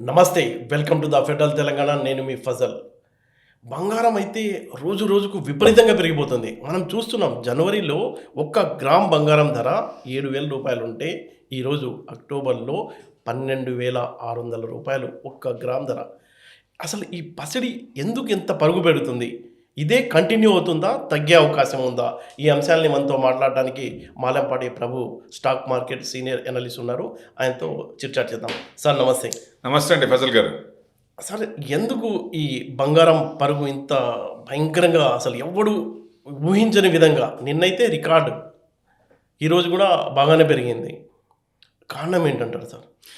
నమస్తే welcome to the federal Telangana. నేను మీ ఫజల్. బంగారం అయితే రోజు రోజుకు విపరీతంగా పెరిగిపోతుంది. మనం చూస్తున్నాం జనవరిలో ఒక్క గ్రామ్ బంగారం ధర ఏడు వేల రూపాయలు ఉంటే ఈరోజు అక్టోబర్లో పన్నెండు వేల ఆరు వందల రూపాయలు ఒక్క గ్రామ్ ధర. అసలు ఈ పసిడి ఎందుకు ఎంత పరుగు పెడుతుంది? ఇదే కంటిన్యూ అవుతుందా? తగ్గే అవకాశం ఉందా? ఈ అంశాలని మనతో మాట్లాడడానికి Malampati Prabhu stock market senior analyst ఉన్నారు. ఆయనతో చిట్చాట్ చేద్దాం. సార్ నమస్తే. నమస్తే అండి ఫజల్ గారు. సార్ ఎందుకు ఈ బంగారం పరుగు ఇంత భయంకరంగా అసలు ఎవడు ఊహించని విధంగా? నిన్నైతే రికార్డు. ఈరోజు కూడా బాగానే పెరిగింది. కారణం ఏంటంటారు సార్?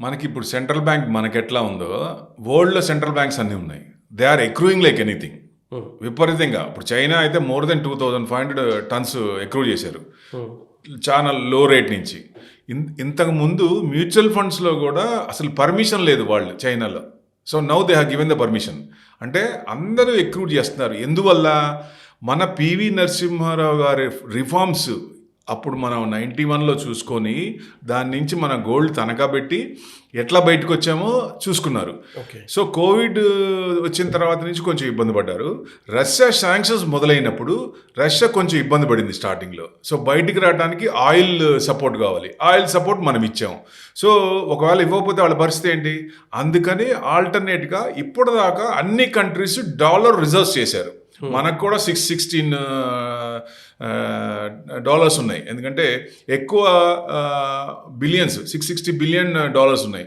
మనకి ఇప్పుడు సెంట్రల్ బ్యాంక్ మనకి ఎట్లా ఉందో వరల్డ్లో సెంట్రల్ బ్యాంక్స్ అన్నీ ఉన్నాయి. They are accruing like anything. విపరీతంగా. ఇప్పుడు చైనా అయితే more than two thousand five hundred tons accrue చేశారు. చాలా లో రేట్ నుంచి. ఇన్- ఇంతకు ముందు మ్యూచువల్ ఫండ్స్లో కూడా అసలు పర్మిషన్ లేదు వాళ్ళు చైనాలో. So now they have given the permission అంటే అందరూ ఎక్రూట్ చేస్తున్నారు. ఎందువల్ల? మన పివి నరసింహారావు గారి రిఫార్మ్స్ అప్పుడు మనం నైంటీ వన్లో చూసుకొని దాని నుంచి మన గోల్డ్ తనఖా పెట్టి ఎట్లా బయటకు వచ్చామో చూసుకున్నారు. ఓకే. సో కోవిడ్ వచ్చిన తర్వాత నుంచి కొంచెం ఇబ్బంది పడ్డారు. రష్యా శాంక్షన్స్ మొదలైనప్పుడు రష్యా కొంచెం ఇబ్బంది పడింది స్టార్టింగ్లో. సో బయటికి రావడానికి ఆయిల్ సపోర్ట్ కావాలి. ఆయిల్ సపోర్ట్ మనం ఇచ్చాం. సో ఒకవేళ ఇవ్వకపోతే వాళ్ళ పరిస్థితి ఏంటి? అందుకని ఆల్టర్నేట్గా ఇప్పటిదాకా అన్ని కంట్రీస్ డాలర్ రిజర్వ్స్ చేశారు. మనకు కూడా సిక్స్ సిక్స్టీన్ డాలర్స్ ఉన్నాయి. ఎందుకంటే ఎక్కువ billions six sixty billion dollars ఉన్నాయి.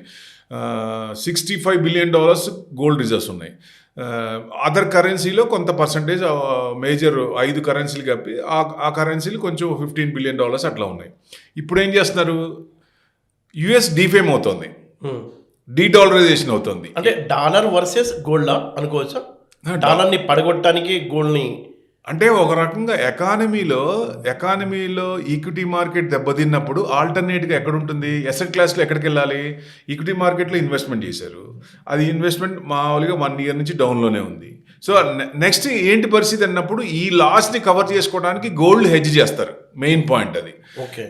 Sixty five billion dollars gold reserves ఉన్నాయి. అదర్ కరెన్సీలో కొంత పర్సంటేజ్ మేజర్ ఐదు కరెన్సీలు కలిపి ఆ కరెన్సీలు కొంచెం ఫిఫ్టీన్ బిలియన్ డాలర్స్ అట్లా ఉన్నాయి. ఇప్పుడు ఏం చేస్తున్నారు? యుఎస్ డిఫేమ్ అవుతుంది. Hmm. డీడాలరైజేషన్ అవుతుంది. అంటే డాలర్ వర్సెస్ గోల్డా అనుకోవచ్చా? డాలర్ని పడగొట్టడానికి గోల్డ్ని అంటే ఒక రకంగా ఎకానమీలో ఎకానమీలో ఈక్విటీ మార్కెట్ దెబ్బతిన్నప్పుడు ఆల్టర్నేట్గా ఎక్కడ ఉంటుంది ఎసెట్ క్లాస్లో ఎక్కడికి వెళ్ళాలి? ఈక్విటీ మార్కెట్లో ఇన్వెస్ట్మెంట్ చేశారు. అది ఇన్వెస్ట్మెంట్ మామూలుగా వన్ ఇయర్ నుంచి డౌన్లోనే ఉంది. సో నెక్స్ట్ ఏంటి పరిస్థితి అన్నప్పుడు ఈ లాస్ని కవర్ చేసుకోవడానికి గోల్డ్ హెడ్జ్ చేస్తారు. మెయిన్ పాయింట్ అది.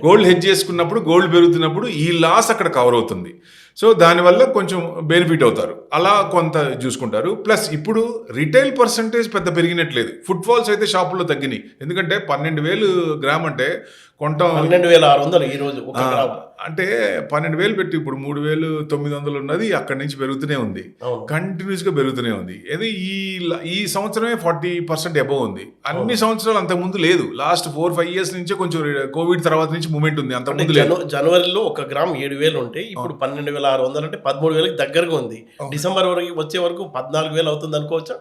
గోల్డ్ హెడ్జ్ చేసుకున్నప్పుడు గోల్డ్ పెరుగుతున్నప్పుడు ఈ లాస్ అక్కడ కవర్ అవుతుంది. సో దానివల్ల కొంచెం బెనిఫిట్ అవుతారు. అలా కొంత చూసుకుంటారు. ప్లస్ ఇప్పుడు రిటైల్ పర్సంటేజ్ పెద్ద పెరిగినట్లేదు. ఫుట్ఫాల్స్ అయితే షాపుల్లో తగ్గినాయి. ఎందుకంటే పన్నెండు వేలు గ్రామ్ అంటే కొంటాం. పన్నెండు వేల ఆరు వందలు ఈరోజు ఒక గ్రామ్. అంటే పన్నెండు వేలు పెట్టి ఇప్పుడు మూడు వేలు తొమ్మిది వందలు ఉన్నది అక్కడి నుంచి పెరుగుతూనే ఉంది. కంటిన్యూస్గా పెరుగుతూనే ఉంది. ఇది ఈ ఈ సంవత్సరమే ఫార్టీ పర్సెంట్ అబవ్ ఉంది. అన్ని సంవత్సరాలు అంతకుముందు లేదు. లాస్ట్ ఫోర్ ఫైవ్ ఇయర్స్ నుంచే కొంచెం కోవిడ్ తర్వాత నుంచి మూమెంట్ ఉంది అంతకుముందు లేదు. జను జనవరిలో ఒక గ్రామ్ ఏడు వేలు ఉంటే ఇప్పుడు పన్నెండు వేల ఆరు వందలు అంటే పదమూడు వేలకి దగ్గరగా ఉంది. డిసెంబర్ వరకు వచ్చే వరకు పద్నాలుగు వేలు అవుతుంది అనుకోవచ్చా?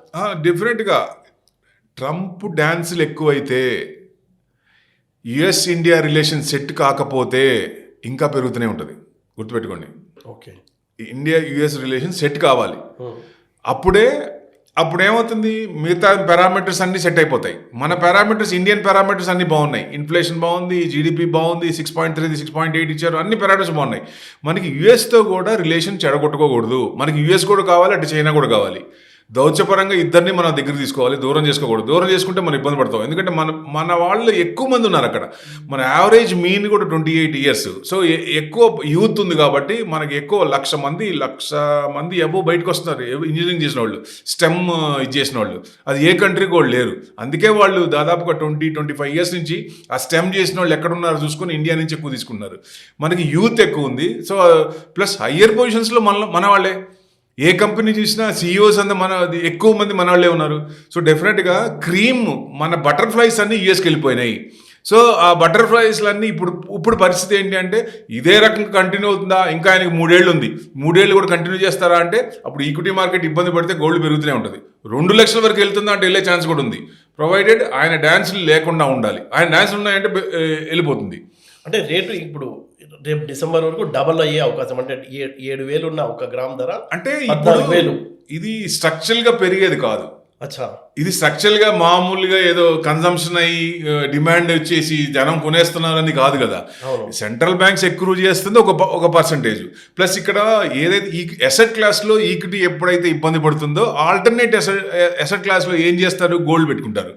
డిఫరెంట్గా ట్రంప్ డ్యాన్సులు ఎక్కువైతే యుఎస్ ఇండియా రిలేషన్ సెట్ కాకపోతే ఇంకా పెరుగుతూనే ఉంటుంది. గుర్తుపెట్టుకోండి. Okay. India US relation set కావాలి. అప్పుడే అప్పుడు ఏమవుతుంది మిగతా పారామీటర్స్ అన్ని సెట్ అయిపోతాయి. మన పారామీటర్స్ ఇండియన్ పారామీటర్స్ అన్ని బాగున్నాయి. ఇన్ఫ్లేషన్ బాగుంది జీడిపి బాగుంది six point three six point eight ఇచ్చారు. అన్ని పారామీటర్స్ బాగున్నాయి. మనకి యుఎస్తో కూడా రిలేషన్ చెడగొట్టుకోకూడదు. మనకి యుఎస్ కూడా కావాలి అటు చైనా కూడా కావాలి. దౌత్యపరంగా ఇద్దరిని మన దగ్గర తీసుకోవాలి దూరం చేసుకోకూడదు. దూరం చేసుకుంటే మనం ఇబ్బంది పడతాం. ఎందుకంటే మన మన వాళ్ళు ఎక్కువ మంది ఉన్నారు అక్కడ. మన యావరేజ్ మీన్ కూడా ట్వంటీ ఎయిట్ ఇయర్స్ సో ఎక్కువ యూత్ ఉంది కాబట్టి మనకి ఎక్కువ లక్ష మంది లక్ష మంది ఎబో బయటకు వస్తున్నారు. ఇంజనీరింగ్ చేసిన వాళ్ళు స్టెమ్ ఇది చేసిన వాళ్ళు. అది ఏ కంట్రీకి వాళ్ళు లేరు. అందుకే వాళ్ళు దాదాపుగా ట్వంటీ ట్వంటీ ఫైవ్ ఇయర్స్ నుంచి ఆ స్టెమ్ చేసిన వాళ్ళు ఎక్కడ ఉన్నారో చూసుకొని ఇండియా నుంచి ఎక్కువ తీసుకున్నారు మనకి యూత్ ఎక్కువ ఉంది. సో ప్లస్ హయ్యర్ పొజిషన్స్లో మన మన వాళ్ళే. ఏ కంపెనీ చూసినా సీఈఓస్ అంతా మన ఎక్కువ మంది మన వాళ్ళే ఉన్నారు. సో డెఫినెట్గా క్రీమ్ మన బటర్ఫ్లైస్ అన్నీ యూఎస్కి వెళ్ళిపోయినాయి. సో ఆ బటర్ఫ్లైస్లన్నీ ఇప్పుడు ఇప్పుడు పరిస్థితి ఏంటి అంటే ఇదే రకంగా కంటిన్యూ అవుతుందా? ఇంకా ఆయనకి మూడేళ్ళు ఉంది. మూడేళ్ళు కూడా కంటిన్యూ చేస్తారా అంటే అప్పుడు ఈక్విటీ మార్కెట్ ఇబ్బంది పడితే గోల్డ్ పెరుగుతూనే ఉంటుంది. రెండు లక్షల వరకు వెళ్తుందా అంటే వెళ్ళే ఛాన్స్ కూడా ఉంది. ప్రొవైడెడ్ ఆయన డ్యాన్స్లు లేకుండా ఉండాలి. ఆయన డ్యాన్స్లు ఉన్నాయంటే వెళ్ళిపోతుంది. అంటే రేటు ఇప్పుడు రేపు డిసెంబర్ వరకు డబల్ అయ్యే అవకాశం అంటే ఏడు వేలు ఉన్న ఒక గ్రామ్ ధర అంటే పద్నాలుగు వేలు. ఇది స్ట్రక్చరల్గా పెరిగేది కాదు. అచ్చా. ఇది స్ట్రక్చరల్గా మామూలుగా ఏదో కన్సంప్షన్ అయ్యి డిమాండ్ వచ్చేసి జనం కొనేస్తున్నారని కాదు కదా. సెంట్రల్ బ్యాంక్స్ ఎక్కువ చేస్తుంది ఒక ఒక పర్సంటేజ్ ప్లస్ ఇక్కడ ఏదైతే ఈ ఎసెట్ క్లాస్లో ఈక్విటీ ఎప్పుడైతే ఇబ్బంది పడుతుందో ఆల్టర్నేట్ ఎసెట్ ఎసెట్ క్లాస్లో ఏం చేస్తారు? గోల్డ్ పెట్టుకుంటారు.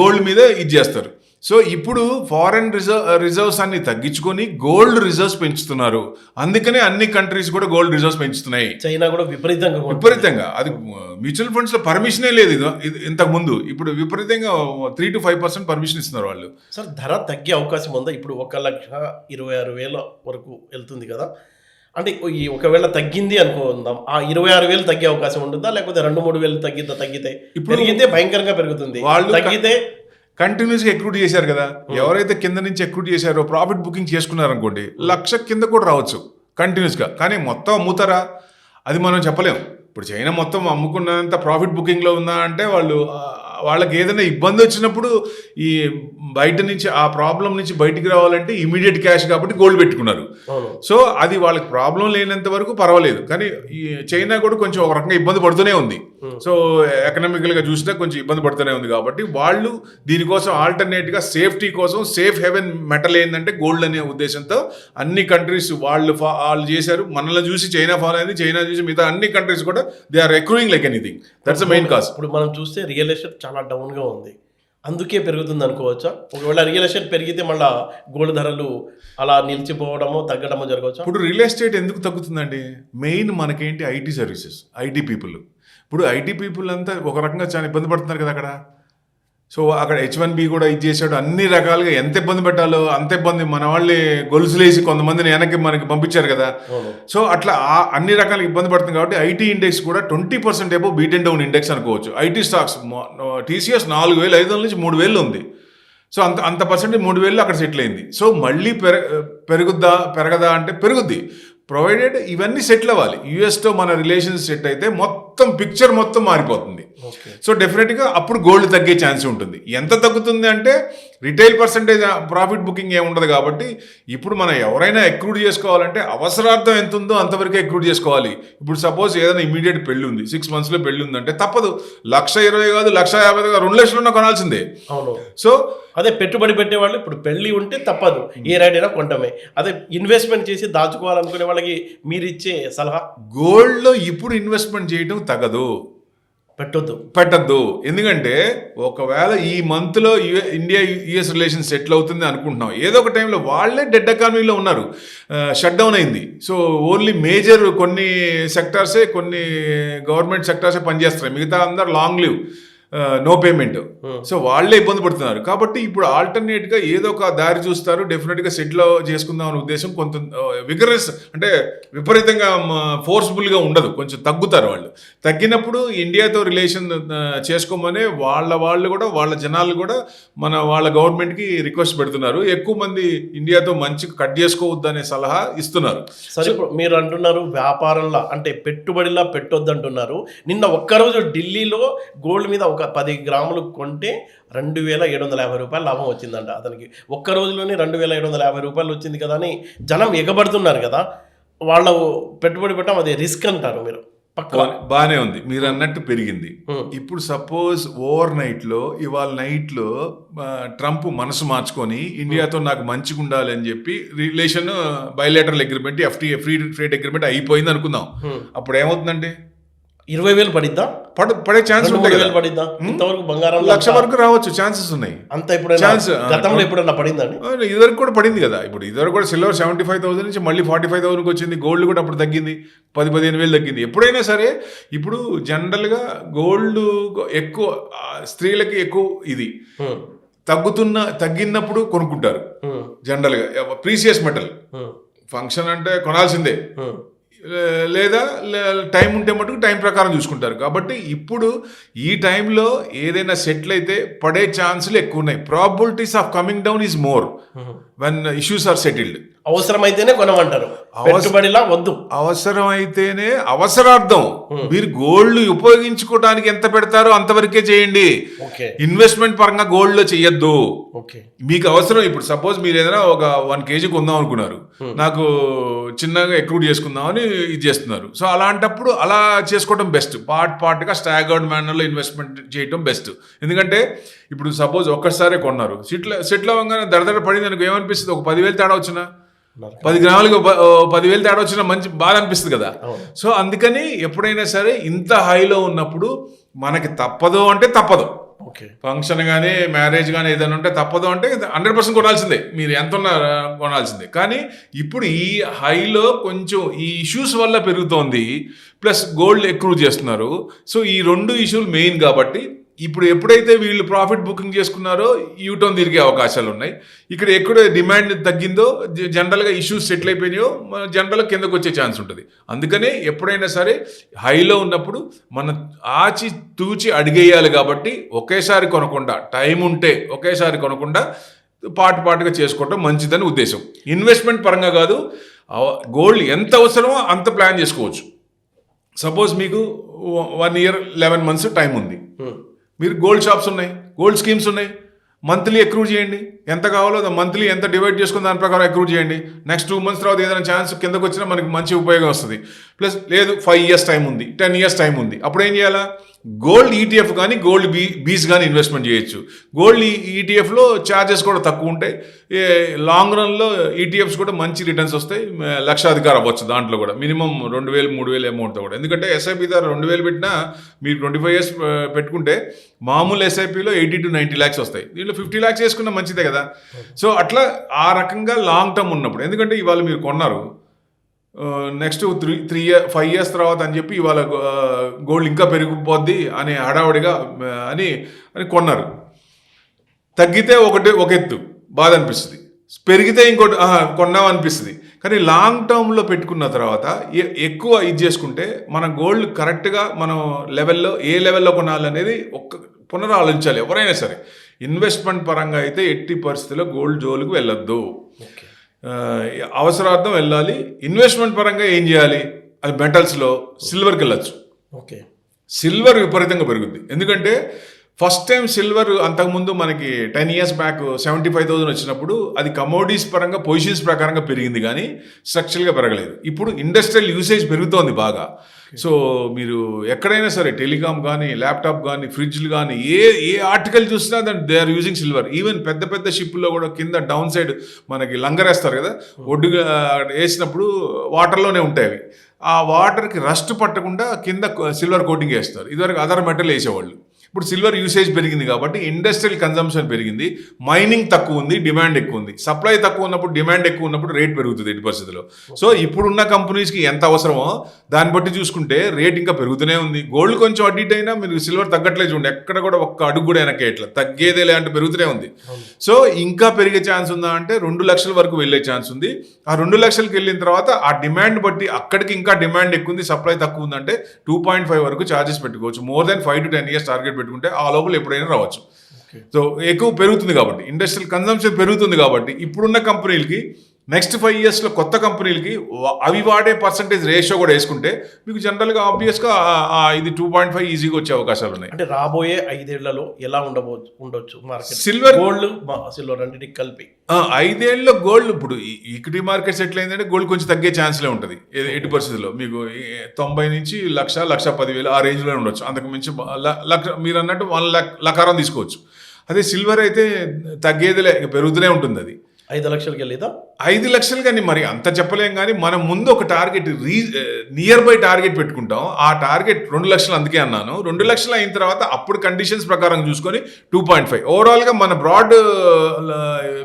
గోల్డ్ మీద ఇది చేస్తారు. సో ఇప్పుడు ఫారెన్ రిజర్వ్ రిజర్వ్స్ అన్ని తగ్గించుకొని గోల్డ్ రిజర్వ్స్ పెంచుతున్నారు. అందుకనే అన్ని కంట్రీస్ కూడా గోల్డ్ రిజర్వ్స్ పెంచుతున్నాయి. చైనా కూడా విపరీతంగా. విపరీతంగా. అది మ్యూచువల్ ఫండ్స్లో పర్మిషనే లేదు ఇంతకు ముందు. ఇప్పుడు విపరీతంగా three to five percent permission ఇస్తున్నారు వాళ్ళు. సార్ ధర తగ్గే అవకాశం ఉందా? ఇప్పుడు ఒక లక్ష ఇరవై ఆరు వేల వరకు వెళ్తుంది కదా. అంటే ఈ ఒకవేళ తగ్గింది అనుకుందాం. ఆ ఇరవై ఆరు వేలు తగ్గే అవకాశం ఉంటుందా? లేకపోతే రెండు మూడు వేలు తగ్గితే తగ్గితే ఇప్పుడు భయంకరంగా పెరుగుతుంది. వాళ్ళు తగ్గితే కంటిన్యూస్గా ఎక్రూట్ చేశారు కదా. ఎవరైతే కింద నుంచి ఎక్రూట్ చేశారో ప్రాఫిట్ బుకింగ్ చేసుకున్నారు అనుకోండి లక్ష కింద కూడా రావచ్చు. కంటిన్యూస్గా కానీ మొత్తం అమ్ముతారా? అది మనం చెప్పలేం. ఇప్పుడు చైనా మొత్తం అమ్ముకున్నంత ప్రాఫిట్ బుకింగ్లో ఉందా అంటే వాళ్ళు వాళ్ళకి ఏదైనా ఇబ్బంది వచ్చినప్పుడు ఈ బయట నుంచి ఆ ప్రాబ్లం నుంచి బయటికి రావాలంటే ఇమీడియట్ క్యాష్ కాబట్టి గోల్డ్ పెట్టుకున్నారు. సో అది వాళ్ళకి ప్రాబ్లం లేనంత వరకు పర్వాలేదు. కానీ ఈ చైనా కూడా కొంచెం ఒక రకంగా ఇబ్బంది పడుతూనే ఉంది. సో ఎకనామికల్గా చూసినా కొంచెం ఇబ్బంది పడుతూనే ఉంది కాబట్టి వాళ్ళు దీనికోసం ఆల్టర్నేట్గా సేఫ్టీ కోసం సేఫ్ హెవెన్ మెటల్ ఏంటంటే గోల్డ్ అనే ఉద్దేశంతో అన్ని కంట్రీస్ వాళ్ళు ఫా- వాళ్ళు చేశారు. మనల్ని చూసి చైనా ఫాలో అయింది. చైనా చూసి మిగతా అన్ని కంట్రీస్ కూడా they are accruing like anything that's main cause ఇప్పుడు మనం చూస్తే రియల్ ఎస్టేట్ చాలా డౌన్గా ఉంది. అందుకే పెరుగుతుంది అనుకోవచ్చా? ఒకవేళ రియల్ ఎస్టేట్ పెరిగితే మళ్ళా గోల్డ్ ధరలు అలా నిలిచిపోవడమో తగ్గడమో జరగవచ్చా? ఇప్పుడు రియల్ ఎస్టేట్ ఎందుకు తగ్గుతుందండి? మెయిన్ మనకేంటి? ఐటీ సర్వీసెస్ ఐటీ పీపుల్ ఇప్పుడు ఐటీ పీపుల్ అంతా ఒక రకంగా చాలా ఇబ్బంది పడుతున్నారు కదా అక్కడ. సో అక్కడ హెచ్ వన్ బి కూడా ఇది చేశాడు. అన్ని రకాలుగా ఎంత ఇబ్బంది పెట్టాలో అంత ఇబ్బంది మన వాళ్ళే గొలుసులేసి కొంతమందిని వెనక్కి మనకి పంపించారు కదా. సో అట్లా అన్ని రకాల ఇబ్బంది పడుతుంది కాబట్టి ఐటీ ఇండెక్స్ కూడా twenty percent above beat and down index అనుకోవచ్చు. ఐటీ స్టాక్స్ టీసీఎస్ నాలుగు వేలు ఐదు వందల నుంచి మూడు వేలు ఉంది. సో అంత అంత పర్సెంట్ మూడు వేలు అక్కడ సెటిల్ అయింది. సో మళ్ళీ పెర పెరుగుద్దా పెరగదా అంటే పెరుగుద్ది. ప్రొవైడెడ్ ఇవన్నీ సెటిల్ అవ్వాలి. యుఎస్తో మన రిలేషన్స్ సెట్ అయితే మొత్తం పిక్చర్ మొత్తం మారిపోతుంది. సో డెఫినెట్గా అప్పుడు గోల్డ్ తగ్గే ఛాన్స్ ఉంటుంది. ఎంత తగ్గుతుంది అంటే రిటైల్ పర్సంటేజ్ ప్రాఫిట్ బుకింగ్ ఏమి ఉండదు కాబట్టి ఇప్పుడు మనం ఎవరైనా ఎక్రూడ్ చేసుకోవాలంటే అవసరార్థం ఎంత ఉందో అంతవరకే ఎక్రూడ్ చేసుకోవాలి. ఇప్పుడు సపోజ్ ఏదైనా ఇమీడియట్ పెళ్ళి ఉంది సిక్స్ మంత్స్లో పెళ్ళి ఉందంటే తప్పదు. లక్ష ఇరవై కాదు లక్ష యాభై కాదు రెండు లక్షలు కొనాల్సిందే. అవును. సో అదే పెట్టుబడి పెట్టే వాళ్ళు ఇప్పుడు పెళ్ళి ఉంటే తప్పదు. ఏ రైడ్ అయినా కొంటమే. అదే ఇన్వెస్ట్మెంట్ చేసి దాచుకోవాలనుకునే వాళ్ళకి మీరు ఇచ్చే సలహా? గోల్డ్లో ఇప్పుడు ఇన్వెస్ట్మెంట్ చేయడం తగదు. పెట్టొద్దు. పెట్టద్దు. ఎందుకంటే ఒకవేళ ఈ మంత్లో యుఏ ఇండియా యుఎస్ రిలేషన్ సెటిల్ అవుతుంది అనుకుంటున్నాం. ఏదో ఒక టైంలో వాళ్ళే డెడ్ ఎకానమీలో ఉన్నారు. షట్ డౌన్ అయింది. సో ఓన్లీ మేజర్ కొన్ని సెక్టార్సే కొన్ని గవర్నమెంట్ సెక్టార్సే పనిచేస్తున్నాయి. మిగతా అందరు long leave. No payment so వాళ్ళే ఇబ్బంది పడుతున్నారు. కాబట్టి ఇప్పుడు ఆల్టర్నేట్గా ఏదో ఒక దారి చూస్తారు. డెఫినెట్గా సెటిల్ చేసుకుందాం అనే ఉద్దేశం కొంత విగరస్ అంటే విపరీతంగా ఫోర్స్ఫుల్గా ఉండదు. కొంచెం తగ్గుతారు వాళ్ళు. తగ్గినప్పుడు ఇండియాతో రిలేషన్ చేసుకోమని వాళ్ళ వాళ్ళు కూడా వాళ్ళ జనాలు కూడా మన వాళ్ళ గవర్నమెంట్కి రిక్వెస్ట్ పెడుతున్నారు. ఎక్కువ మంది ఇండియాతో మంచి కట్ చేసుకోవద్దు అనే సలహా ఇస్తున్నారు. సరే మీరు అంటున్నారు వ్యాపారంలో. అంటే పెట్టుబడిలా పెట్టొద్దు అంటున్నారు నిన్న ఒక్కరోజు ఢిల్లీలో గోల్డ్ మీద ఒక పది గ్రాములు కొంటే రెండు వేల ఏడు వందల యాభై రూపాయలు లాభం వచ్చిందంట అతనికి. ఒక్క రోజులోనే రెండు వేల ఏడు వందల యాభై రూపాయలు వచ్చింది కదా అని జనం ఎగబడుతున్నారు కదా. వాళ్ళు పెట్టుబడి పెట్టడం అది రిస్క్ అంటారు మీరు. పక్క. బాగానే ఉంది. మీరు అన్నట్టు పెరిగింది. ఇప్పుడు సపోజ్ ఓవర్ నైట్లో ఇవాళ నైట్లో ట్రంప్ మనసు మార్చుకొని ఇండియాతో నాకు మంచిగా ఉండాలి అని చెప్పి relation bilateral agreement FT free trade agreement అయిపోయింది అనుకుందాం. అప్పుడు ఏమవుతుందండి ఇరవై వేలు పడిద్దా? పడ పడే ఛాన్స్ ఉంటాయి వేలు పడిద్దా? ఇంతవరకు బంగారం లక్ష వరకు రావచ్చు ఛాన్సెస్ ఉన్నాయి. అంత Chance, ఆ, గతంలో ఎప్పుడైనా పడిందండి ఇదివరకు కూడా పడింది కదా. ఇప్పుడు ఇదివరకు కూడా సిల్వర్ సెవెంటీ ఫైవ్ థౌసండ్ నుంచి మళ్ళీ ఫార్టీ ఫైవ్ థౌసండ్కి వచ్చింది. గోల్డ్ కూడా అప్పుడు తగ్గింది. పది పదిహేను వేలు తగ్గింది. ఎప్పుడైనా సరే ఇప్పుడు జనరల్గా గోల్డ్ ఎక్కువ స్త్రీలకి ఎక్కువ ఇది. తగ్గుతున్న తగ్గినప్పుడు కొనుక్కుంటారు. జనరల్గా ప్రీసియస్ మెటల్. ఫంక్షన్ అంటే కొనాల్సిందే. లేదా టైం ఉంటే మటుకు టైం ప్రకారం చూసుకుంటారు. కాబట్టి ఇప్పుడు ఈ టైంలో ఏదైనా సెటిల్ అయితే పడే ఛాన్సులు ఎక్కువ ఉన్నాయి probabilities of coming down is more. When issues are settled అవసరమైతేనే కొనమంటారు. పెట్టుబడిలా వద్దు. అవసరం అయితేనే అవసరార్థం మీరు గోల్డ్ ఉపయోగించుకోవడానికి ఎంత పెడతారో అంతవరకే చేయండి. ఇన్వెస్ట్మెంట్ పరంగా గోల్డ్లో చెయ్యొద్దు మీకు అవసరం ఇప్పుడు సపోజ్ మీరు ఏదైనా ఒక వన్ కేజీ కొందాం అనుకున్నారు. నాకు చిన్నగా ఎక్రూడ్ చేసుకుందామని ఇది చేస్తున్నారు. సో అలాంటప్పుడు అలా చేసుకోవడం బెస్ట్. పార్ట్ పార్ట్గా స్టాగర్డ్ మేనర్లో ఇన్వెస్ట్మెంట్ చేయడం బెస్ట్. ఎందుకంటే ఇప్పుడు సపోజ్ ఒక్కసారే కొన్నారు. సెటిల్ సెటిల్ అవ్వగానే దడదడ పడింది అనుకో ఏమనిపిస్తుంది? ఒక పదివేలు తేడా వచ్చినా. పది గ్రాములకు పదివేలు తేడా వచ్చినా మంచి బాధ అనిపిస్తుంది కదా. సో అందుకని ఎప్పుడైనా సరే ఇంత హైలో ఉన్నప్పుడు మనకి తప్పదు అంటే తప్పదు. ఫంక్షన్ కానీ మ్యారేజ్ కానీ ఏదైనా ఉంటే తప్పదు అంటే హండ్రెడ్ పర్సెంట్ కొనాల్సిందే. మీరు ఎంత ఉన్నా కొనాల్సిందే. కానీ ఇప్పుడు ఈ హైలో కొంచెం ఈ ఇష్యూస్ వల్ల పెరుగుతోంది ప్లస్ గోల్డ్ ఎక్కువ చేస్తున్నారు. సో ఈ రెండు ఇష్యూలు మెయిన్ కాబట్టి ఇప్పుడు ఎప్పుడైతే వీళ్ళు ప్రాఫిట్ బుకింగ్ చేసుకున్నారో యూటర్న్ తిరిగే అవకాశాలు ఉన్నాయి. ఇక్కడ ఎక్కడ డిమాండ్ తగ్గిందో జనరల్గా ఇష్యూస్ సెటిల్ అయిపోయినాయో మన జనరల్గా కిందకు వచ్చే ఛాన్స్ ఉంటుంది. అందుకనే ఎప్పుడైనా సరే హైలో ఉన్నప్పుడు మనం ఆచి తూచి అడిగేయాలి కాబట్టి ఒకేసారి కొనకుండా టైం ఉంటే ఒకేసారి కొనకుండా పాటు పాటుగా చేసుకోవటం మంచిదని ఉద్దేశం. ఇన్వెస్ట్మెంట్ పరంగా కాదు గోల్డ్ ఎంత అవసరమో అంత ప్లాన్ చేసుకోవచ్చు. సపోజ్ మీకు one year eleven months time ఉంది. మీరు గోల్డ్ షాప్స్ ఉన్నాయి గోల్డ్ స్కీమ్స్ ఉన్నాయి. మంత్లీ అక్రూవ్ చేయండి. ఎంత కావాలో మంత్లీ ఎంత డివైడ్ చేసుకుని దాని ప్రకారం అక్రూవ్ చేయండి. నెక్స్ట్ టూ మంత్స్ తర్వాత ఏదైనా ఛాన్స్ కిందకు వచ్చినా మనకి మంచి ఉపయోగం వస్తుంది. ప్లస్ లేదు ఫైవ్ ఇయర్స్ టైం ఉంది టెన్ ఇయర్స్ టైం ఉంది. అప్పుడు ఏం చేయాలా? గోల్డ్ ఈటీఎఫ్ కానీ గోల్డ్ బీ బీస్ కానీ ఇన్వెస్ట్మెంట్ చేయొచ్చు. గోల్డ్ ఈటీఎఫ్లో ఛార్జెస్ కూడా తక్కువ ఉంటాయి. లాంగ్ రన్లో ఈటీఎఫ్స్ కూడా మంచి రిటర్న్స్ వస్తాయి. లక్షాధికారం అవ్వచ్చు దాంట్లో కూడా. మినిమం రెండు వేలు మూడు వేలు అమౌంట్తో కూడా. ఎందుకంటే ఎస్ఐపి ద్వారా రెండు వేలు పెట్టినా మీరు ట్వంటీ ఫైవ్ ఇయర్స్ పెట్టుకుంటే మామూలు ఎస్ఐపిలో ఎయిటీ టు నైంటీ ల్యాక్స్ వస్తాయి. దీంట్లో ఫిఫ్టీ ల్యాక్స్ వేసుకున్న మంచిదే కదా. సో అట్లా ఆ రకంగా లాంగ్ టర్మ్ ఉన్నప్పుడు ఎందుకంటే ఇవాళ మీరు కొన్నారు next three three year five years తర్వాత అని చెప్పి ఇవాళ గోల్డ్ ఇంకా పెరిగిపోద్ది అని హడావుడిగా అని అని కొన్నారు. తగ్గితే ఒకటి ఒక ఎత్తు బాధ అనిపిస్తుంది. పెరిగితే ఇంకోటి కొన్నాం అనిపిస్తుంది. కానీ లాంగ్ టర్మ్లో పెట్టుకున్న తర్వాత ఎక్కువ ఇది చేసుకుంటే మన గోల్డ్ కరెక్ట్గా మనం లెవెల్లో ఏ లెవెల్లో కొనాలనేది ఒక్క పునరాలోచించాలి ఎవరైనా సరే. ఇన్వెస్ట్మెంట్ పరంగా అయితే ఎట్టి పరిస్థితుల్లో గోల్డ్ జోలికి వెళ్ళొద్దు. ఓకే. అవసరార్థం వెళ్ళాలి. ఇన్వెస్ట్మెంట్ పరంగా ఏం చేయాలి? అది మెటల్స్లో సిల్వర్కి వెళ్ళచ్చు. ఓకే. సిల్వర్ విపరీతంగా పెరుగుద్ది. ఎందుకంటే ఫస్ట్ టైం సిల్వర్ అంతకుముందు మనకి ten years back seventy five thousand వచ్చినప్పుడు అది కమోడిటీస్ పరంగా పొజిషన్స్ ప్రకారంగా పెరిగింది కానీ స్ట్రక్చరల్గా పెరగలేదు. ఇప్పుడు ఇండస్ట్రియల్ యూసేజ్ పెరుగుతోంది బాగా. సో మీరు ఎక్కడైనా సరే టెలికామ్ కానీ ల్యాప్టాప్ కానీ ఫ్రిడ్జ్లు కానీ ఏ ఏ ఆర్టికల్ చూసినా దాని they are using silver even పెద్ద పెద్ద షిప్లో కూడా కింద డౌన్ సైడ్ మనకి లంగరేస్తారు కదా. ఒడ్డుగా వేసినప్పుడు వాటర్లోనే ఉంటాయి అవి. ఆ వాటర్కి రస్ట్ పట్టకుండా కింద సిల్వర్ కోటింగ్ వేస్తారు. ఇదివరకు అదర్ మెటల్ వేసేవాళ్ళు. ఇప్పుడు సిల్వర్ యూసేజ్ పెరిగింది కాబట్టి ఇండస్ట్రియల్ కన్జంప్షన్ పెరిగింది. మైనింగ్ తక్కువ ఉంది డిమాండ్ ఎక్కువ ఉంది. సప్లై తక్కువ ఉన్నప్పుడు డిమాండ్ ఎక్కువ ఉన్నప్పుడు రేట్ పెరుగుతుంది ఎట్టి పరిస్థితిలో సో ఇప్పుడున్న కంపెనీస్కి ఎంత అవసరమో దాన్ని బట్టి చూసుకుంటే రేట్ ఇంకా పెరుగుతూనే ఉంది. గోల్డ్ కొంచెం అటు ఇటు అయినా మీరు సిల్వర్ తగ్గట్లేదు చూడండి. ఎక్కడ కూడా ఒక్క అడుగు కూడా వెనక్కి ఇట్లా తగ్గేదే అంటే పెరుగుతూనే ఉంది. సో ఇంకా పెరిగే ఛాన్స్ ఉందా అంటే రెండు లక్షల వరకు వెళ్ళే ఛాన్స్ ఉంది. ఆ రెండు లక్షలకి వెళ్ళిన తర్వాత ఆ డిమాండ్ బట్టి అక్కడికి ఇంకా డిమాండ్ ఎక్కువ ఉంది సప్లై తక్కువ ఉందంటే టూ పాయింట్ ఫైవ్ వరకు ఛార్జెస్ పెట్టుకోవచ్చు. More than five to ten years target పెట్టుకుంటే ఆ లోపల ఎప్పుడైనా రావచ్చు. సో ఎక్కువ పెరుగుతుంది కాబట్టి ఇండస్ట్రియల్ కన్సంప్షన్ పెరుగుతుంది కాబట్టి ఇప్పుడున్న కంపెనీలకి నెక్స్ట్ ఫైవ్ ఇయర్స్లో కొత్త కంపెనీలకి అవి వాడే పర్సంటేజ్ రేషియో కూడా వేసుకుంటే మీకు జనరల్గా ఆబ్వియస్గా ఇది టూ పాయింట్ ఫైవ్ ఈజీగా వచ్చే అవకాశాలు ఉన్నాయి. అంటే రాబోయే ఐదేళ్ళలో ఎలా ఉండబోచ్చు ఉండొచ్చు మార్కెట్ సిల్వర్ గోల్డ్ సిల్వర్ రెండింటికి కలిపి. ఆ, ఐదేళ్ళలో గోల్డ్ ఇప్పుడు ఈ ఈక్విటీ మార్కెట్స్ ఎట్లయిందంటే గోల్డ్ కొంచెం తగ్గే ఛాన్స్లే ఉంటుంది. ఎట్టి పరిస్థితుల్లో మీకు తొంభై నుంచి లక్ష లక్ష పదివేలు ఆ రేంజ్లో ఉండొచ్చు. అంతకు మించి లక్ష మీరు అన్నట్టు వన్ లక్ లకారం తీసుకోవచ్చు. అదే సిల్వర్ అయితే తగ్గేదిలే పెరుగుతూనే ఉంటుంది అది. ఐదు లక్షలకి వెళ్ళేదా? ఐదు లక్షలు కానీ మరి అంత చెప్పలేం కానీ మనం ముందు ఒక టార్గెట్ రీ నియర్ బై టార్గెట్ పెట్టుకుంటాం. ఆ టార్గెట్ రెండు లక్షలు అందుకే అన్నాను. రెండు లక్షలు అయిన తర్వాత అప్పుడు కండిషన్స్ ప్రకారం చూసుకొని టూ పాయింట్ ఫైవ్ ఓవరాల్గా మన బ్రాడ్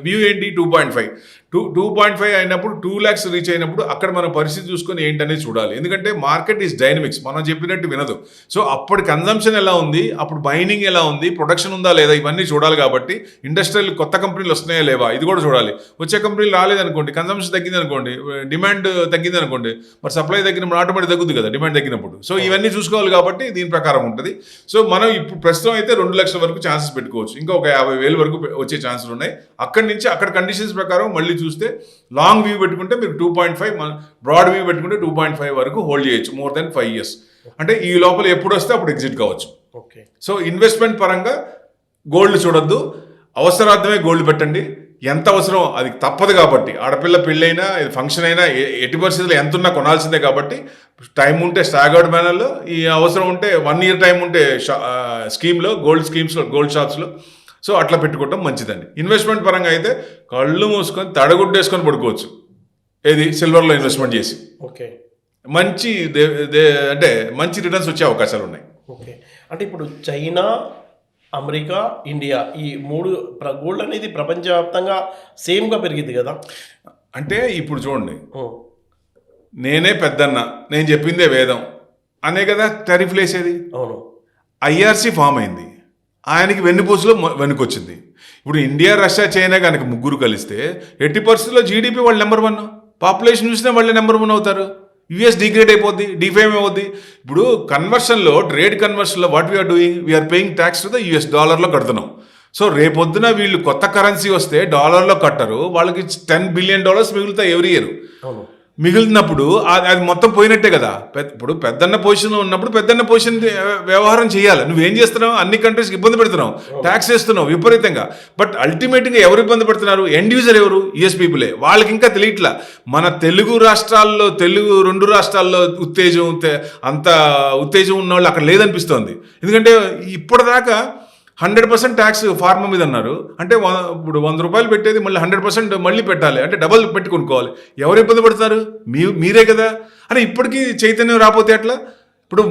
వ్యూ ఏంటి? Two point five two two point five అయినప్పుడు టూ ల్యాక్స్ రీచ్ అయినప్పుడు అక్కడ మన పరిస్థితి చూసుకొని ఏంటనేది చూడాలి. ఎందుకంటే మార్కెట్ ఈస్ డైనమిక్స్. మనం చెప్పినట్టు వినదు. సో అప్పటి కన్జంప్షన్ ఎలా ఉంది? అప్పుడు మైనింగ్ ఎలా ఉంది? ప్రొడక్షన్ ఉందా లేదా? ఇవన్నీ చూడాలి కాబట్టి ఇండస్ట్రియల్ కొత్త కంపెనీలు వస్తున్నాయా లేవా? ఇది కూడా చూడాలి. వచ్చే కంపెనీలు రాలేదనుకోండి కన్జంప్షన్ తగ్గింది అనుకోండి డిమాండ్ తగ్గింది అనుకోండి మరి సప్లై తగ్గినప్పుడు ఆటోమేటిక్ తగ్గుద్ది కదా డిమాండ్ తగ్గినప్పుడు. సో ఇవన్నీ చూసుకోవాలి కాబట్టి దీని ప్రకారం ఉంటుంది. సో మనం ఇప్పుడు ప్రస్తుతం అయితే రెండు లక్షల వరకు ఛాన్సెస్ పెట్టుకోవచ్చు. ఇంకా ఒక యాభై వేలు వరకు వచ్చే ఛాన్సులు ఉన్నాయి. అక్కడి నుంచి అక్కడ కండిషన్స్ ప్రకారం మళ్ళీ చూస్తే లాంగ్ వ్యూ పెట్టుకుంటే మీరు two point five broad view పెట్టుకుంటే టూ పాయింట్ ఫైవ్ వరకు హోల్డ్ చేయొచ్చు మోర్ దెన్ ఫైవ్ ఇయర్స్ అంటే ఈ లోపల ఎప్పుడు వస్తే అప్పుడు ఎగ్జిట్ కావచ్చు. ఓకే సో ఇన్వెస్ట్మెంట్ పరంగా గోల్డ్ చూడొద్దు. అవసరార్థమే గోల్డ్ పెట్టండి. ఎంత అవసరం అది తప్పదు కాబట్టి. ఆడపిల్ల పెళ్ళైనా ఇది ఫంక్షన్ అయినా ఎట్టి పరిస్థితుల్లో ఎంత ఉన్నా కొనాల్సిందే కాబట్టి టైం ఉంటే స్టాగర్డ్ మేనర్లో ఈ అవసరం ఉంటే వన్ ఇయర్ టైం ఉంటే స్కీమ్లో గోల్డ్ స్కీమ్స్లో గోల్డ్ షాప్స్లో సో అట్లా పెట్టుకోవటం మంచిదండి. ఇన్వెస్ట్మెంట్ పరంగా అయితే కళ్ళు మూసుకొని తడగుడ్డేసుకొని పడుకోవచ్చు. ఏది? సిల్వర్లో ఇన్వెస్ట్మెంట్ చేసి. ఓకే. మంచి అంటే మంచి రిటర్న్స్ వచ్చే అవకాశాలు ఉన్నాయి. ఓకే. అంటే ఇప్పుడు చైనా అమెరికా ఇండియా ఈ మూడు గోల్డ్ అనేది ప్రపంచవ్యాప్తంగా సేమ్గా పెరిగింది కదా? అంటే ఇప్పుడు చూడండి. నేనే పెద్దన్న. నేను చెప్పిందే వేదం. అనే కదా టరిఫ్లు వేసేది. అవును. ఐఆర్సీ ఫామ్ అయింది. ఆయనకి వెన్నుపూసలో వెనుకొచ్చింది. ఇప్పుడు ఇండియా రష్యా చైనా కనుక ముగ్గురు కలిస్తే ఎట్టి పరిస్థితుల్లో జీడిపి వాళ్ళు నెంబర్ వన్. పాపులేషన్ చూసినా వాళ్ళే నెంబర్ వన్ అవుతారు. యుఎస్ డిగ్రేడ్ అయిపోద్ది డిఫేమ్ అయిపోద్ది ఇప్పుడు కన్వర్షన్లో trade కన్వర్షన్లో what we are doing we are paying tax to the US డాలర్లో కడుతున్నాం. సో రేపొద్దున వీళ్ళు కొత్త కరెన్సీ వస్తే డాలర్లో కట్టరు. వాళ్ళకి టెన్ బిలియన్ డాలర్స్ మిగులుతాయి ఎవ్రీ ఇయర్ మిగిలినప్పుడు అది మొత్తం పోయినట్టే కదా. పెద్ద- ఇప్పుడు పెద్దన్న పొజిషన్లో ఉన్నప్పుడు పెద్దన్న పొజిషన్ వ్యవహారం చేయాలి. నువ్వేం చేస్తున్నావు? అన్ని కంట్రీస్కి ఇబ్బంది పెడుతున్నావు. ట్యాక్స్ వేస్తున్నావు విపరీతంగా. బట్ అల్టిమేట్గా ఎవరు ఇబ్బంది పెడుతున్నారు? ఎండ్ యూజర్ ఎవరు? యుఎస్ పీపులే వాళ్ళకి ఇంకా తెలియట్లా. మన తెలుగు రాష్ట్రాల్లో తెలుగు రెండు రాష్ట్రాల్లో ఉత్తేజం అంత ఉత్తేజం ఉన్న వాళ్ళు అక్కడ లేదనిపిస్తోంది. ఎందుకంటే ఇప్పటిదాకా హండ్రెడ్ పర్సెంట్ ట్యాక్స్ ఫార్మ మీద అన్నారు. అంటే ఇప్పుడు వంద రూపాయలు పెట్టేది మళ్ళీ హండ్రెడ్ పర్సెంట్ మళ్ళీ పెట్టాలి. అంటే డబల్ పెట్టి కొనుక్కోవాలి ఎవరు ఇబ్బంది పడతారు? మీ మీరే కదా. అని ఇప్పటికీ చైతన్యం రాకపోతే ఎట్లా? ఇప్పుడు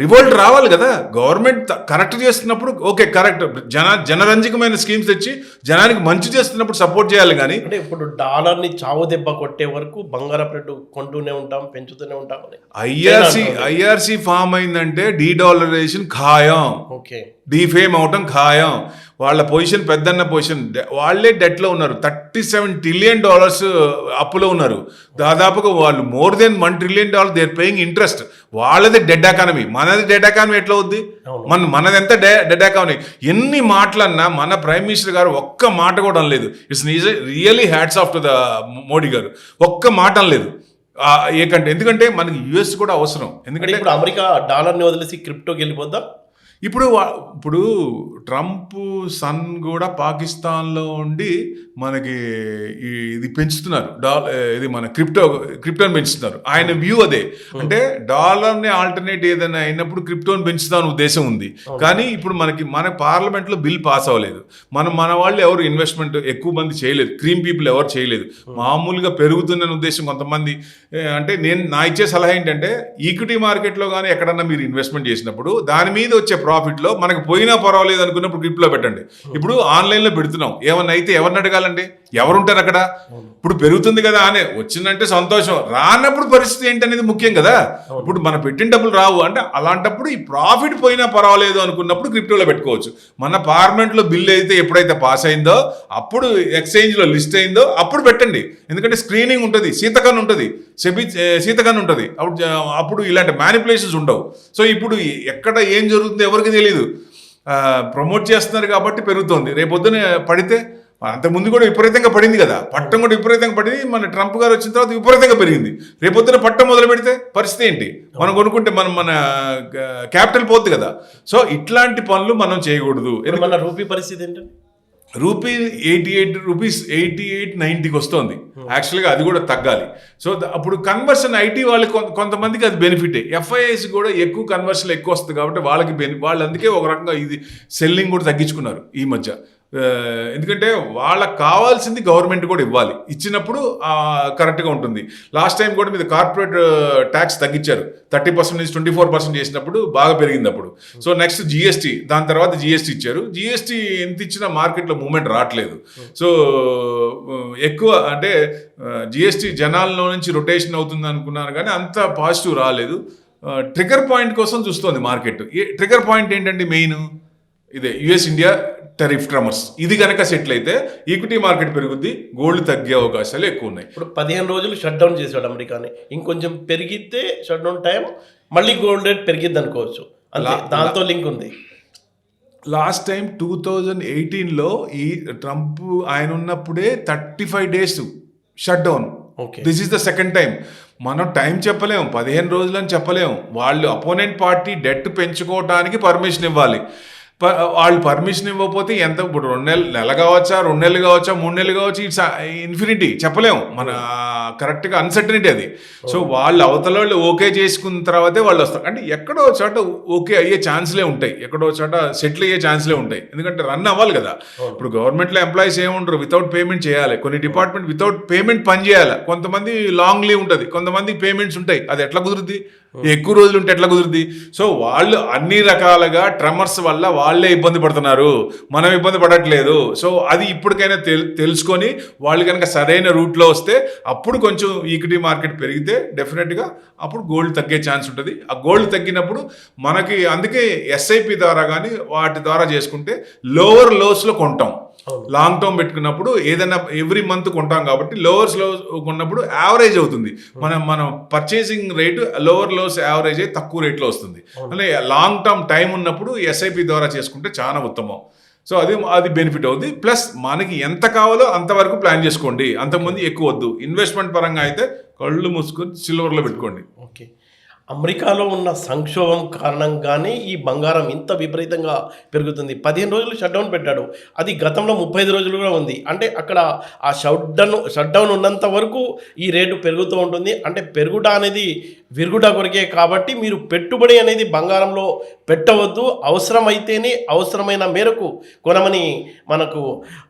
రివోల్ట్ రావాలి కదా. గవర్నమెంట్ కరెక్ట్ చేస్తున్నప్పుడు ఓకే కరెక్ట్ జన జనరంజకమైన స్కీమ్స్ తెచ్చి జనానికి మంచి చేస్తున్నప్పుడు సపోర్ట్ చేయాలి కానీ. అంటే ఇప్పుడు డాలర్ని చావు దెబ్బ కొట్టే వరకు బంగారపు రేటు కొంటూనే ఉంటాం పెంచుతూనే ఉంటాం ఐఆర్సి ఐఆర్సి ఫామ్ అయిందంటే డీడాలరైజేషన్ ఖాయం. ఓకే డీఫేమ్ అవటం ఖాయం. వాళ్ళ పొజిషన్ పెద్దన్న పొజిషన్ వాళ్ళే డెట్లో ఉన్నారు. థర్టీ సెవెన్ ట్రిలియన్ డాలర్స్ అప్పులో ఉన్నారు. దాదాపుగా వాళ్ళు more than one trillion dollar they're paying interest. వాళ్ళది డెడ్ ఎకానమీ. మనది డెడ్ ఎకానమీ ఎట్లా అవుద్ది. మన మనది ఎంత డెడ్ ఎకానమీ? ఎన్ని మాటలన్నా మన ప్రైమ్ మినిస్టర్ గారు ఒక్క మాట కూడా అనలేదు. It's really hats off to the Modi garu. ఒక్క మాట అనలేదు. ఏకంటే ఎందుకంటే మనకి యుఎస్ కూడా అవసరం. ఎందుకంటే ఇప్పుడు అమెరికా డాలర్ని వదిలేసి క్రిప్టోకి వెళ్ళిపోద్దా? ఇప్పుడు ఇప్పుడు ట్రంప్ సన్ కూడా పాకిస్తాన్లో ఉండి మనకి ఇది పెంచుతున్నారు. డాల్ ఇది మన క్రిప్టో క్రిప్టోని పెంచుతున్నారు. ఆయన వ్యూ అదే. అంటే డాలర్ని ఆల్టర్నేట్ ఏదైనా అయినప్పుడు క్రిప్టోని పెంచుతాను ఉద్దేశం ఉంది. కానీ ఇప్పుడు మనకి మన పార్లమెంట్లో బిల్ పాస్ అవ్వలేదు. మనం మన వాళ్ళు ఎవరు ఇన్వెస్ట్మెంట్ ఎక్కువ మంది చేయలేదు. క్రీమ్ పీపుల్ ఎవరు చేయలేదు. మామూలుగా పెరుగుతుందనే ఉద్దేశం కొంతమంది. అంటే నేను నా ఇచ్చే సలహా ఏంటంటే ఈక్విటీ మార్కెట్లో కానీ ఎక్కడన్నా మీరు ఇన్వెస్ట్మెంట్ చేసినప్పుడు దాని మీద వచ్చే ప్రాఫిట్లో మనకి పోయినా పర్వాలేదు అనుకున్నప్పుడు గ్రిప్లో పెట్టండి. ఇప్పుడు ఆన్లైన్లో పెడుతున్నాం. ఏమన్నా అయితే ఎవరిని అడగాలండి ఎవరుంటారు అక్కడ? ఇప్పుడు పెరుగుతుంది కదా అనే వచ్చిందంటే సంతోషం. రానప్పుడు పరిస్థితి ఏంటనేది ముఖ్యం కదా? ఇప్పుడు మన పెట్టిన డబ్బులు రావు. అంటే అలాంటప్పుడు ఈ ప్రాఫిట్ పోయినా పర్వాలేదు అనుకున్నప్పుడు క్రిప్టోలో పెట్టుకోవచ్చు. మన పార్లమెంట్లో బిల్ అయితే ఎప్పుడైతే పాస్ అయిందో అప్పుడు ఎక్స్చేంజ్లో లిస్ట్ అయిందో అప్పుడు పెట్టండి. ఎందుకంటే స్క్రీనింగ్ ఉంటుంది శీతకన్ ఉంటుంది సెబి శీతకన్ ఉంటుంది. అప్పుడు అప్పుడు ఇలాంటి మ్యానిపులేషన్స్ ఉండవు. సో ఇప్పుడు ఎక్కడ ఏం జరుగుతుందో ఎవరికి తెలియదు ప్రమోట్ చేస్తున్నారు కాబట్టి పెరుగుతోంది. రేపొద్దున పడితే అంతకుముందు కూడా విపరీతంగా పడింది కదా. పట్టం కూడా విపరీతంగా పడింది. మన ట్రంప్ గారు వచ్చిన తర్వాత విపరీతంగా పెరిగింది. రేపొద్దున పట్టం మొదలు పెడితే పరిస్థితి ఏంటి? మనం కొనుక్కుంటే మనం మన క్యాపిటల్ పోద్ది కదా. సో ఇట్లాంటి పనులు మనం చేయకూడదు. మన రూపీ పరిస్థితి ఏంటంటే rupee eighty eight rupees eighty eight నైంటీకి వస్తుంది. యాక్చువల్గా అది కూడా తగ్గాలి. సో అప్పుడు కన్వర్షన్ ఐటీ వాళ్ళకి కొంత కొంతమందికి అది బెనిఫిటే. ఎఫ్ఐఎస్ కూడా ఎక్కువ కన్వర్షన్ ఎక్కువ వస్తుంది కాబట్టి వాళ్ళకి బెని వాళ్ళు అందుకే ఒక రకంగా ఇది సెల్లింగ్ కూడా తగ్గించుకున్నారు ఈ మధ్య. ఎందుకంటే వాళ్ళకి కావాల్సింది గవర్నమెంట్ కూడా ఇవ్వాలి. ఇచ్చినప్పుడు కరెక్ట్గా ఉంటుంది. లాస్ట్ టైం కూడా మీద కార్పొరేట్ ట్యాక్స్ తగ్గించారు. థర్టీ పర్సెంట్ నుంచి ట్వంటీ ఫోర్ పర్సెంట్ చేసినప్పుడు బాగా పెరిగింది అప్పుడు. సో నెక్స్ట్ జిఎస్టీ దాని తర్వాత జిఎస్టీ ఇచ్చారు. జిఎస్టీ ఎంత ఇచ్చినా మార్కెట్లో మూమెంట్ రావట్లేదు. సో ఎక్కువ అంటే జిఎస్టీ జనాల్లో నుంచి రొటేషన్ అవుతుంది అనుకున్నాను కానీ అంత పాజిటివ్ రాలేదు. ట్రిగర్ పాయింట్ కోసం చూస్తోంది మార్కెట్. ట్రిగర్ పాయింట్ ఏంటంటే మెయిన్ ఇదే యుఎస్ ఇండియా టెరిఫ్ ట్రమర్స్ ఇది కనుక సెటిల్ అయితే ఈక్విటీ మార్కెట్ పెరుగుద్ది గోల్డ్ తగ్గే అవకాశాలు ఎక్కువ ఉన్నాయి. ఇప్పుడు పదిహేను రోజులు షట్ డౌన్ చేశాడు అమెరికాని. ఇంకొంచెం పెరిగితే షట్ డౌన్ టైం మళ్ళీ గోల్డ్ రేట్ పెరిగిద్ది అనుకోవచ్చు. అంతే లా- దాంతో లింక్ ఉంది. లాస్ట్ టైం టూ థౌజండ్ ఎయిటీన్లో ఈ ట్రంప్ ఆయన ఉన్నప్పుడే thirty five days shut down okay this is the second time మనం టైం చెప్పలేం పదిహేను రోజులని చెప్పలేం. వాళ్ళు అపోనెంట్ పార్టీ డెట్ పెంచుకోవడానికి పర్మిషన్ ఇవ్వాలి. వాళ్ళు పర్మిషన్ ఇవ్వకపోతే ఎంత? ఇప్పుడు రెండు నెలలు నెల కావచ్చా? రెండు నెలలు కావచ్చా? మూడు నెలలు కావచ్చు? ఇట్స్ ఇన్ఫినిటీ చెప్పలేం మన కరెక్ట్గా అన్సర్టనిటీ అది. సో వాళ్ళు అవతల వాళ్ళు ఓకే చేసుకున్న తర్వాతే వాళ్ళు వస్తారు. అంటే ఎక్కడో చోట ఓకే అయ్యే ఛాన్స్లే ఉంటాయి. ఎక్కడో చోట సెటిల్ అయ్యే ఛాన్స్లే ఉంటాయి. ఎందుకంటే రన్ అవ్వాలి కదా. ఇప్పుడు గవర్నమెంట్లో ఎంప్లాయీస్ ఏముండరు వితౌట్ పేమెంట్ చేయాలి. కొన్ని డిపార్ట్మెంట్ వితౌట్ పేమెంట్ పని చేయాలి. కొంతమంది లాంగ్ లీవ్ ఉంటుంది. కొంతమంది పేమెంట్స్ ఉంటాయి. అది ఎట్లా కుదురుద్ది? ఎక్కువ రోజులు ఉంటే ఎట్లా కుదురుద్ది? సో వాళ్ళు అన్ని రకాలుగా ట్రమర్స్ వల్ల వాళ్ళే ఇబ్బంది పడుతున్నారు. మనం ఇబ్బంది పడట్లేదు. సో అది ఇప్పటికైనా తెల్ తెలుసుకొని వాళ్ళు కనుక సరైన రూట్లో వస్తే అప్పుడు కొంచెం ఈక్విటీ మార్కెట్ పెరిగితే డెఫినెట్గా అప్పుడు గోల్డ్ తగ్గే ఛాన్స్ ఉంటుంది. ఆ గోల్డ్ తగ్గినప్పుడు మనకి అందుకే ఎస్ఐపి ద్వారా కానీ వాటి ద్వారా చేసుకుంటే లోవర్ లోస్లో కొంటాం. లాంగ్ టర్మ్ పెట్టుకున్నప్పుడు ఏదైనా ఎవ్రీ మంత్ కొంటాం కాబట్టి లోవర్స్లో కొన్నప్పుడు యావరేజ్ అవుతుంది. మనం మనం purchasing rate lower lows average అయ్యి తక్కువ రేట్లో వస్తుంది. అంటే లాంగ్ టర్మ్ టైం ఉన్నప్పుడు ఎస్ఐపి ద్వారా చేసుకుంటే చాలా ఉత్తమం. సో అది అది బెనిఫిట్ అవుతుంది ప్లస్ మనకి ఎంత కావాలో అంతవరకు ప్లాన్ చేసుకోండి. అంతకుముందు ఎక్కువ వద్దు. ఇన్వెస్ట్మెంట్ పరంగా అయితే కళ్ళు మూసుకొని సిల్వర్లో పెట్టుకోండి. ఓకే. అమెరికాలో ఉన్న సంక్షోభం కారణంగానే ఈ బంగారం ఇంత విపరీతంగా పెరుగుతుంది. పదిహేను రోజులు షట్డౌన్ పెట్టాడు. అది గతంలో ముప్పై ఐదు రోజులు కూడా ఉంది. అంటే అక్కడ ఆ షట్డౌన్ షట్డౌన్ ఉన్నంత వరకు ఈ రేటు పెరుగుతూ ఉంటుంది. అంటే పెరుగుట అనేది విరుగుట కొరికే కాబట్టి మీరు పెట్టుబడి అనేది బంగారంలో పెట్టవద్దు. అవసరమైతేనే అవసరమైన మేరకు కొనమని మనకు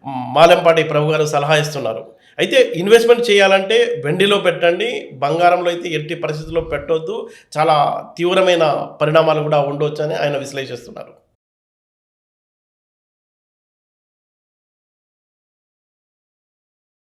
మాలెంపాటి ప్రభు గారు సలహా ఇస్తున్నారు. అయితే ఇన్వెస్ట్మెంట్ చేయాలంటే వెండిలో పెట్టండి బంగారంలో అయితే ఎట్టి పరిస్థితుల్లో పెట్టొద్దు. చాలా తీవ్రమైన పరిణామాలు కూడా ఉండొచ్చు అని ఆయన విశ్లేషిస్తున్నారు.